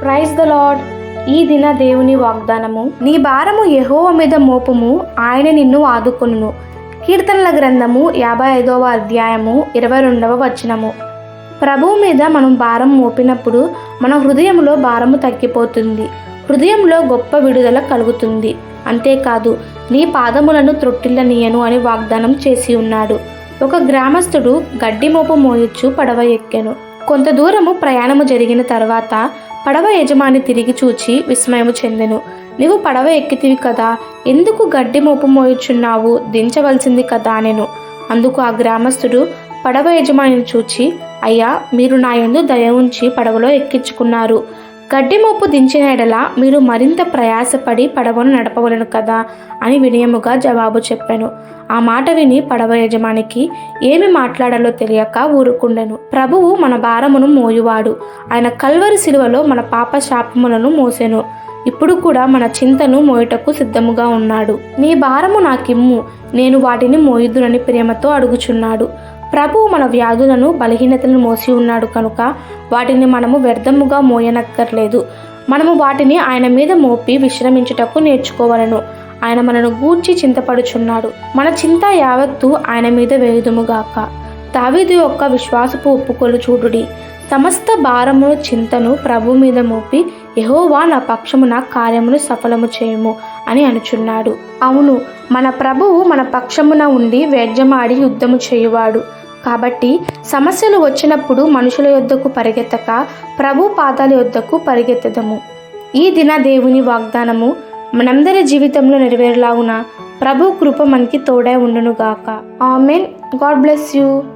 Praise the lord ఈ దిన దేవుని వాగ్దానము నీ భారము యహోవ మీద మోపము ఆయన నిన్ను ఆదుకొనును. కీర్తనల గ్రంథము యాభై ఐదవ అధ్యాయము ఇరవై రెండవ వచనము. ప్రభువు మీద మనం భారం మోపినప్పుడు మన హృదయంలో భారము తగ్గిపోతుంది. హృదయంలో గొప్ప విడుదల కలుగుతుంది. అంతేకాదు నీ పాదములను త్రొట్టిల్లనీయను అని వాగ్దానం చేసి ఉన్నాడు. ఒక గ్రామస్థుడు గడ్డి మోపు మోయొచ్చు పడవ ఎక్కెను. కొంత దూరము ప్రయాణము జరిగిన తర్వాత పడవ యజమాని తిరిగి చూచి విస్మయము చెందెను. నీవు పడవ ఎక్కితివి కదా ఎందుకు గడ్డి మోపు మోయుచున్నావు? దించవలసింది కదా నేను అందుకు ఆ గ్రామస్తుడు పడవ యజమానిని చూచి అయ్యా మీరు నా యందు దయ ఉంచి పడవలో ఎక్కించుకున్నారు. గడ్డి మోపు దించిన ఎడల మీరు మరింత ప్రయాసపడి పడవను నడపవలను కదా? అని వినయముగా జవాబు చెప్పాను. ఆ మాట విని పడవ యజమానికి ఏమి మాట్లాడాలో తెలియక ఊరుకుండెను. ప్రభువు మన భారమును మోయువాడు. ఆయన కల్వరి శిలువలో మన పాప శాపములను మోసెను. ఇప్పుడు కూడా మన చింతను మోయుటకు సిద్ధముగా ఉన్నాడు. నీ భారము నాకిమ్ము. నేను వాటిని మోయుదునని ప్రేమతో అడుగుచున్నాడు. ప్రభువు మన వ్యాధులను బలహీనతలను మోసి ఉన్నాడు కనుక వాటిని మనము వ్యర్థముగా మోయనక్కర్లేదు. మనము వాటిని ఆయన మీద మోపి విశ్రమించుటకు నేర్చుకోవలను. ఆయన మనను గూర్చి చింతపడుచున్నాడు. మన చింత యావత్తు ఆయన మీద వేయుదుముగాక. దావీదు యొక్క విశ్వాసపు ఒప్పుకొలు చూడుడి. సమస్త భారమును చింతను ప్రభు మీద మోపి యహోవా నా పక్షమున కార్యమును సఫలము చేయము అని అనుచున్నాడు. అవును మన ప్రభువు మన పక్షమున ఉండి వేద్యమాడి యుద్ధము చేయువాడు. కాబట్టి సమస్యలు వచ్చినప్పుడు మనుషుల యొద్దకు పరిగెత్తక ప్రభు పాదాల యొద్దకు పరిగెత్తదము. ఈ దిన దేవుని వాగ్దానము మనందరి జీవితంలో నెరవేరులాగున ప్రభు కృప మనకి తోడై ఉండునుగాక. ఆమెన్. God bless you.